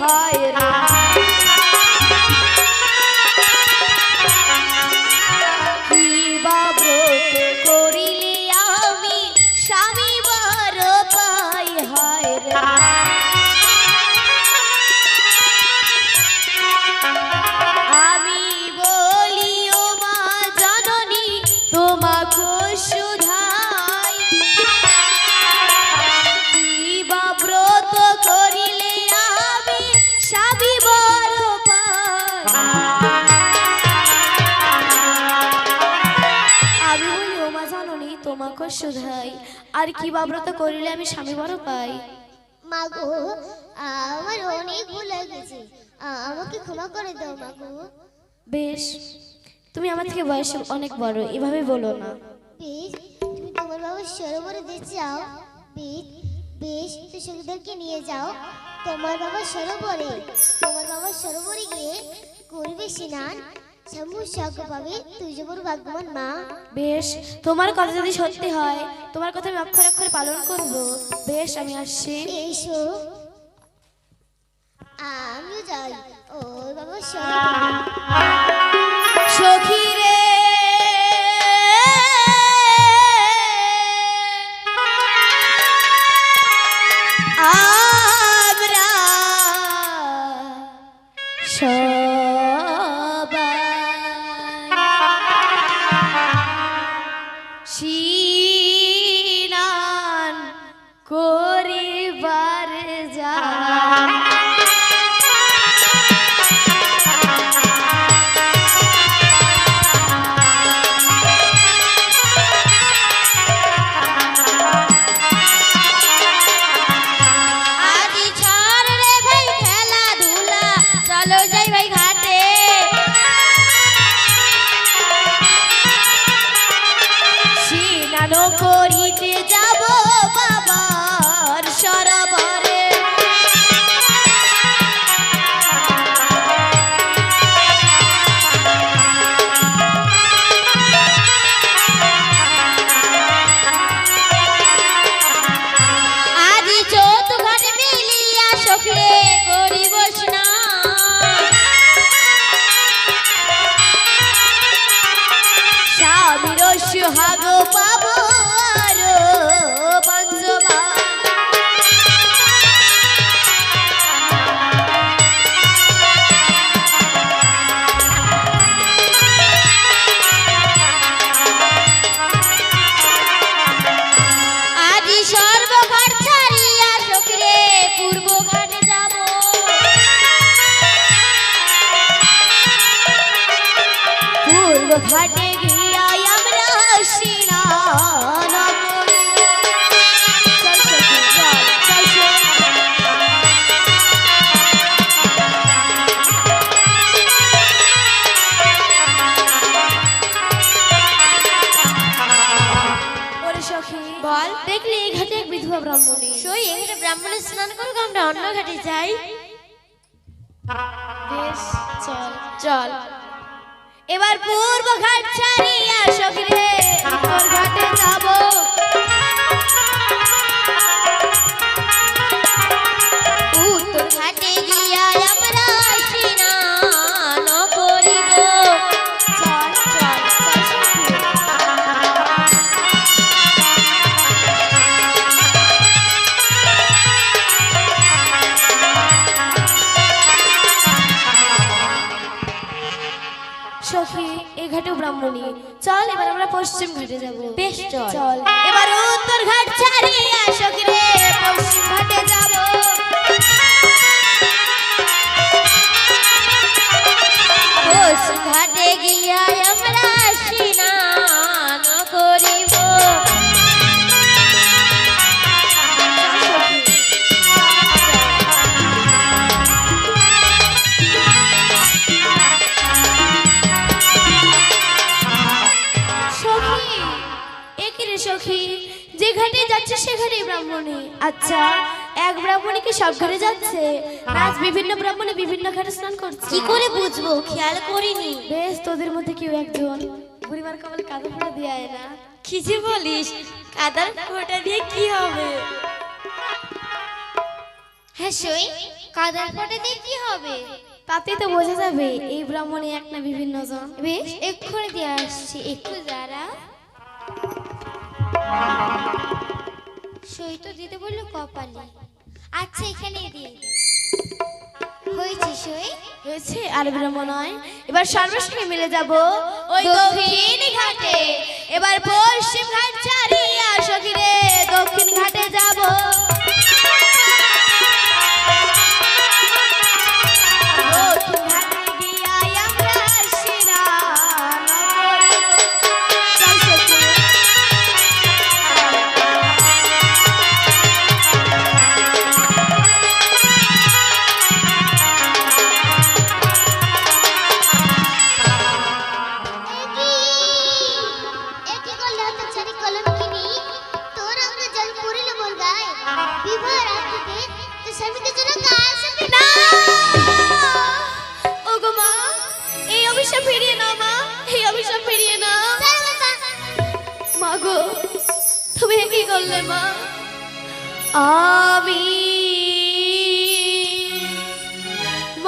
হায় রে তোমাকে শুধাই আর কি বাব্রত করিলে আমি স্বামী বড় পাই। মাগো আমার অনেক ভুল হয়ে গেছে। আমাকে ক্ষমা করে দাও মাগো। বেশ তুমি আমার থেকে বয়সে অনেক বড় এভাবে বলো না। বেশ তুমি তোমার বাবার সরোবরে যেতে চাও বেশ বেশ তো সখীদেরকে নিয়ে যাও। তোমার বাবার সরোবরে তোমার বাবার সরোবরে গিয়ে করবে স্নান। শম্ভু সাগ পাবে তুই যে বড় ভাগ্যবান মা। বেশ তোমার কথা যদি সত্যি হয় তোমার কথা আমি অক্ষর অক্ষরে পালন করব। বেশ আমি আসছি। এসো। আমিও যাই। ও সখী। রে। বল দেখলি এই ঘাটে এক বিধবা ব্রাহ্মণী। সই এখানে ব্রাহ্মণে স্নান করুক, আমরা অন্য ঘাটে যাই। চল চল। এবার পূর্ব ঘাট ছাড়িয়া সকলে ঘাটে যাব। কখনোই চল এবার আমরা পশ্চিম ঘাটে যাব। বেশ চল। হ্যাঁ। এবার উত্তর ঘাট ছাড়িয়ে আসক রে পশ্চিম ঘাটে যাব। পশ্চিম ঘাটে গিয়া ব্রাহ্মণী। আচ্ছা এক ব্রাহ্মণী কি সব ঘরে যাচ্ছে? আজ বিভিন্ন ব্রাহ্মণী বিভিন্ন ঘরে স্নান করছে। কি করে বুঝব? খেয়াল করিনি। বেশ তোদের মধ্যে কেউ একজন। বুড়িমার কবলে কাদা ফোড়া দিয়ে আয় না। কি যে বলিস কাদার ফোঁটা দিয়ে কি হবে? হ্যাঁ সই কাদার ফোঁটা দিয়ে কি হবে? তাতেই তো বোঝা যাবে এই ব্রাহ্মণী এক না বিভিন্ন জন। বেশ এক্ষুনি দিয়ে আসছি। একটু দাঁড়া। সই তো দিতে বলল কপালে। আচ্ছা এখানে দিয়ে। হয়েছে সই? হয়েছে, আর ব্রাহ্মণ নয়। এবার সর্বশ্রী মিলে যাব ওই দক্ষিণ ঘাটে। এবার পশ্চিম ঘাট চারি আসো দক্ষিণ ঘাটে যাব।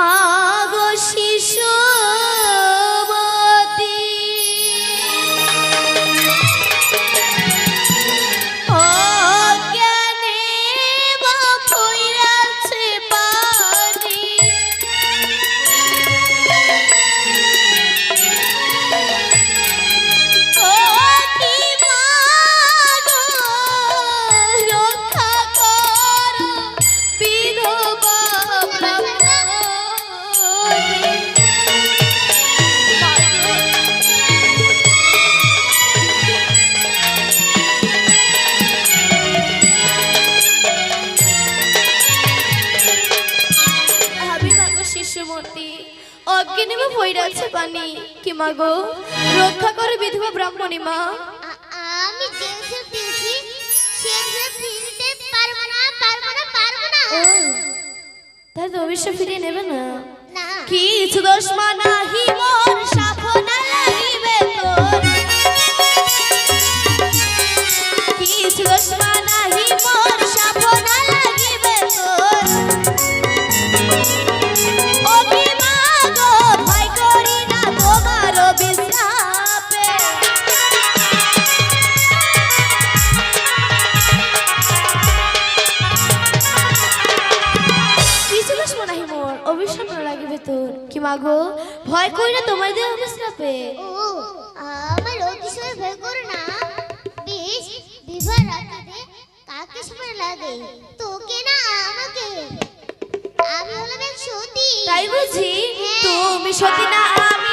মা গো পানি কি মাগো রক্ষা করে বিধবা ব্রাহ্মণী মা আমি যে যে পেয়েছি সেগুলো ফিরতে পারব না পারব না পারব না তাই তো অবশ্যই ফিরিয়ে নেবে না না কিছু দোষ মানাহি মোর সাফনা লাগিবে তোর কিছু অভিশাপ না লাগিবে তোর কি মাগো ভয় করি না তোমার দেহ ও আমার অতিশয় ভয় করো না? বেশ বিভা কাকে সময় লাগে? তোকে না আমাকে। আমি হলাম এক সতী। তাই বুঝি? তুমি সতী না আমি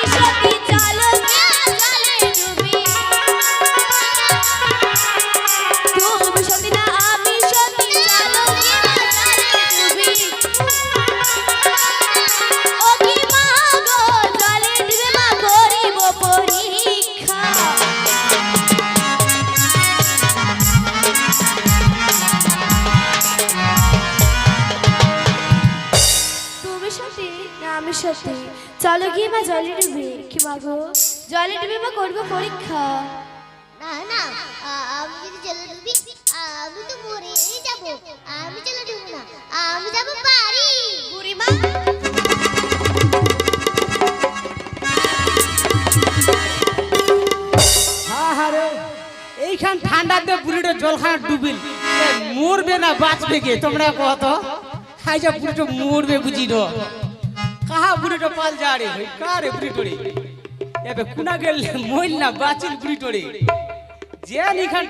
কি জলে ডুবে মা করব পরীক্ষা। না না আমি যদি জলে ডুবি আমি তো মরেই যাব। আমি জলে ডুবো না আমি যাব পারি বুড়িমা। রে এইখান ঠান্ডাতে বুড়িটা জলখানা ডুবিল। মরবে না বাঁচবে কে? তোমরা কত হাই যা বুড়িটা মরবে বুঝি কাহা বুড়িটা পাল যা রে? ভাই কা রে বুড়ি এবে কুনা গেল মইল না বাঁচিল বুড়ি টরে যে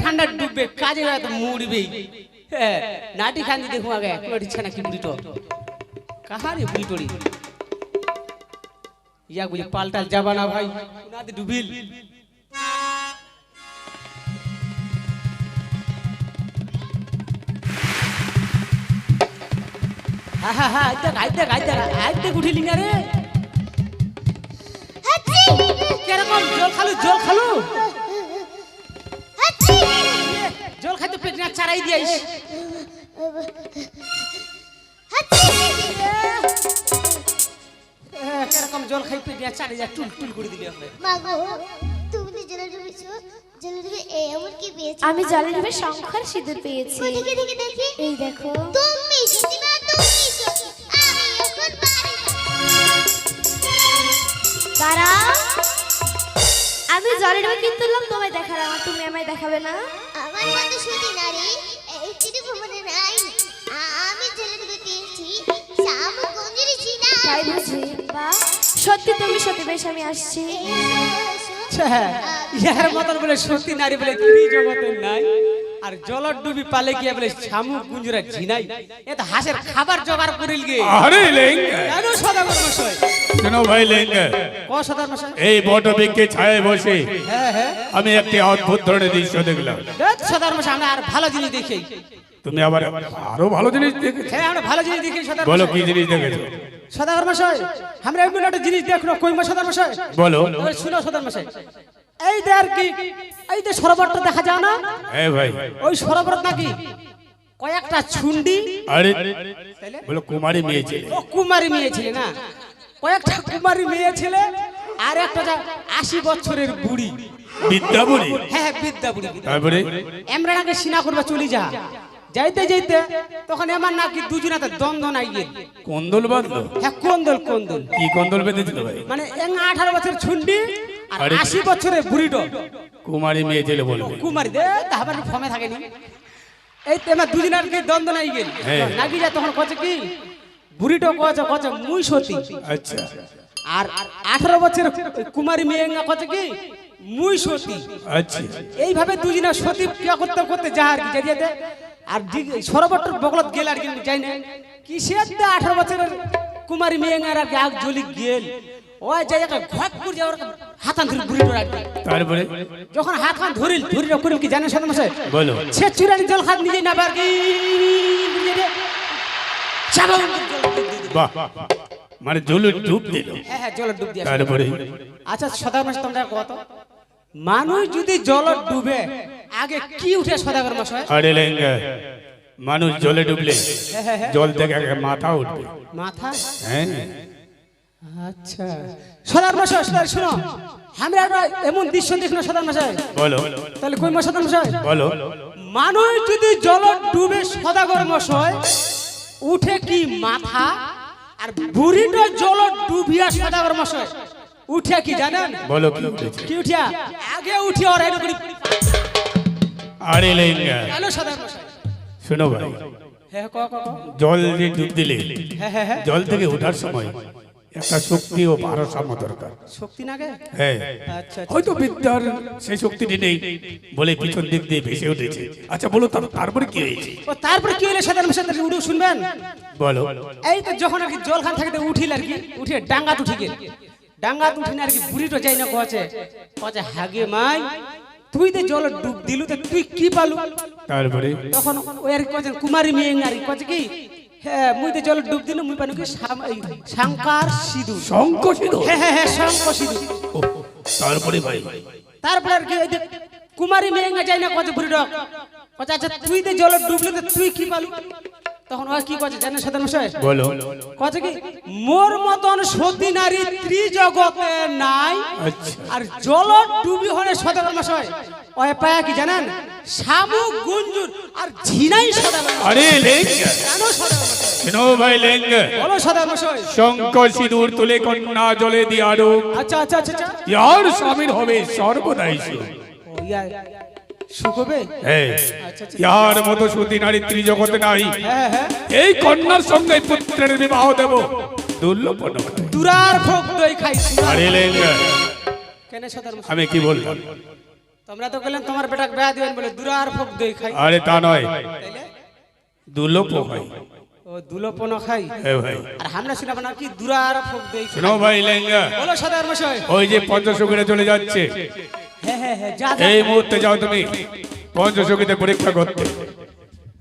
ঠান্ডা ডুববে, কাজে গেলে তো মরবে হ্যাঁ নাটি খান দি দেখুন আগে কোটি ছানা কি বুড়ি তো কাহা রে বুড়ি ইয়া বুঝি পাল্টাল যাবা না ভাই, কুনাতে ডুবিল। হ্যাঁ হ্যাঁ হ্যাঁ আইতে আইতে আইতে আইতে উঠিলি না রে। কেরকম? জল খালু জল খালু? জল খাইতে পেট না চারাই দিয়াইস এ, জল খাই পেট না চারাই যা টুল টুল করে দিলি আমরা মাগো তুমি তো জলে ডুবেছো জলে ডুবে এমন কি পেয়েছ? আমি জলে ডুবে শঙ্কর সিঁদুর পেয়েছি। কই দেখে দেখে। দেখি এই দেখো। তুমি তারা আমি জলে ডুবে কিন্তু তুললাম তোমায় দেখার আমার তুমি আমায় দেখাবে না? আমার মতো সতী নারী এই ত্রিভুবনে নাই। আমি জলে ডুবে পেয়েছি শ্যাম কুঞ্জরি চিনা তাই বুঝি বা। সত্যি তুমি সত্যি বেশ আমি আসছি। ইহার মতন বলে সত্যি নারী বলে তিনি জগতে নাই। আর জলর ডুবি পালে গিয়ে বলে শামুক গুঞ্জরা ঝিনাই এ তো হাঁসের খাবার জোগাড় করিল গে। আরে লেঙ্গে। কেন সদাগর মশাই? শোনো ভাই লেঙ্গে? ক সদাগর মশাই? এই বটবৃক্ষে ছায় বসে। হ্যাঁ হ্যাঁ। আমি একটি অদ্ভুত ধরনের দৃশ্য দেখলাম। দেখ সদাগর মশাই আমরা আর ভালো জিনিস দেখি। তুমি আবার আরও ভালো জিনিস দেখেছ? হ্যাঁ আমরা ভালো জিনিস দেখি সদাগর বলো কি জিনিস দেখেছ? সদাগর মশাই আমরা এমন একটা জিনিস দেখল কই মা সদাগর মশাই? বলো। শুনো সদাগর মশাই। এই যে আর কি এই যে সরোবরটা দেখা যায় না? হ্যাঁ ভাই। ওই সরোবর নাকি কয়েকটা ছুন্ডি? আরে বলো কুমারী মেয়ে ছেলে। ও কুমারী মেয়ে ছেলে না? কয়েকটা কুমারী মেয়ে ছেলে আর একটা যা আশি বছরের বুড়ি। বিদ্যাপুরী হ্যাঁ হ্যাঁ বিদ্যা বুড়ি তারপরে? এমরা নাকি সিনা করবা চলে যা। যাইতে যাইতে তখন এমন নাকি দুজনাতে দ্বন্দ্ব নাই গেল। কন্দল বাঁধলো? হ্যাঁ কোন্দল কোন্দল। কি কন্দল বেঁধেছিল ভাই? মানে আঠারো বছর ছুন্ডি আর আশি বছরের বুড়িটো। কুমারী মেয়ে ছেলে বলবে কুমারী দে তাহাবার ফমে থাকেনি। এই তো এবার দুদিন আর কি দ্বন্দ্ব নাই গেল। হ্যাঁ। নাকি যা তখন কছে কি? বুড়িটো কছে কছে মুই সতী। আচ্ছা। আর আঠারো বছর কুমারী মেয়ে কছে কি? মুই সতী। আচ্ছা। এইভাবে দুজনে সতী কে করতে করতে যা আর কি যেতে আর সরোবরটার বগলত গেল আর কি যাই না কিসের আঠারো বছরের কুমারী মেয়ে আর আগ জ্বলি গেল? ওই যাই একটা ঘপ করে যাওয়ার হাতান ধরে। তারপরে? যখন হাত খান ধরিল ধরি করিল কি জানেন মাসে বলো। সে চুরানি জল খাত নিজে না পার কি। বাহ মানে জলে ডুব দিল। হ্যাঁ হ্যাঁ জল ডুব দিয়ে আসে। তারপরে? আচ্ছা সদাগর মাস তোমরা কত? মানুষ যদি জল ডুবে আগে কি উঠে সদাগর হয় আরে লেঙ্গা মানুষ জলে ডুবলে জল থেকে মাথা উঠবে। মাথা? হ্যাঁ। আচ্ছা। শুনো আমরা একটা এমন দৃশ্য মাস বলো। তাহলে কই বলো। মানুষ যদি জল ডুবে সদাগর মশয় উঠে কি মাথা? আর বুড়িটা জল ডুবিয়া সদাগর মশয় উঠে কি জানেন? বলো কি উঠিয়া? আগে উঠি ওর এটা আরে লেঙ্গা। কেন সদাগর শোনো ভাই। হ্যাঁ। জল যে ডুব দিলে হ্যাঁ হ্যাঁ। জল থেকে ওঠার সময় একটা শক্তি ও ভারসাম্য দরকার। শক্তি নাগে হ্যাঁ। আচ্ছা আচ্ছা। হয়তো বিদ্যার সেই শক্তিটি নেই বলে পিছন দিক দিয়ে ভেসে উঠেছে। আচ্ছা বলো তারপরে কি হয়েছে? তারপরে কি হইল সাধারণ সাথে উঠে শুনবেন? বলো। এই তো যখন আর কি জল খান থাকতে উঠিল আর কি উঠে ডাঙ্গাত উঠি গেল। ডাঙ্গাত উঠিনে আর কি বুড়িটো যাই না কছে কছে হাগে মাই তুই তো জল ডুব দিলু তো তুই কি পালু? তারপরে? তখন ওই আর কি কছে কুমারী মেয়ে আর কি কছে কি? হ্যাঁ মুই তো জল ডুব দিলু মুই পানু কি শাম- এই শাঙ্কার শঙ্খ ছিল হ্যাঁ হ্যাঁ হ্যাঁ তারপরে ভাই। তারপরে আর কি ওই যে কুমারী মেয়েঙ্গা না কত বুড়ি ডক কত আচ্ছা তুই তো জল ডুবলি তো তুই কি পালু? তখন ও কি জানেন সাধারণ মশাই? বলো। কছে কি মোর মতন সতী নারী ত্রিজগতে নাই। আচ্ছা। আর জল ডুবি হলে সদাগর মশাই। ওই পায়া কি জানেন? শামুক গুঞ্জুর আর ঝিনাই সদাগর আরে লেঙ্গা। কেন সদাগর মশাই ভাই লেঙ্গা। বলো সদাগর মশাই। শঙ্খ সিঁদুর তুলে কন্যা জলে আরও। আচ্ছা আচ্ছা আচ্ছা আচ্ছা। ইয়ার স্বামীর হবে সর্বদাই সুখ। হ্যাঁ। ইয়ার মতো সতী নারী ত্রিজগতে নাই হ্যাঁ হ্যাঁ। এই কন্যার সঙ্গে পুত্রের বিবাহ দেব। দুর্লভ নয়। দুরার ভোগ দই খাই। আরে লেঙ্গা। কেন সদাগর মশাই? আমি কি বললাম? তোমরা তো বললেন তোমার বেটা বেয়া দিবেন বলে দুরার ভোগ দই খাই। আরে তা নয়। দুর্লভ হয় ও দুলোপন খাই? হ্যাঁ ভাই। আর আমরা শুনাবো না কি দুরার ভোগ দই খাই? শোনো ভাই লেঙ্গা। বলো সদাগর মশাই। ওই যে পঞ্চসখীরা চলে যাচ্ছে। হ্যাঁ হ্যাঁ হ্যাঁ যা এই মুহূর্তে যাও তুমি। পঞ্চসখীতে পরীক্ষা করতে।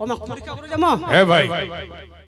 ও মা পরীক্ষা করে যাব? হ্যাঁ ভাই।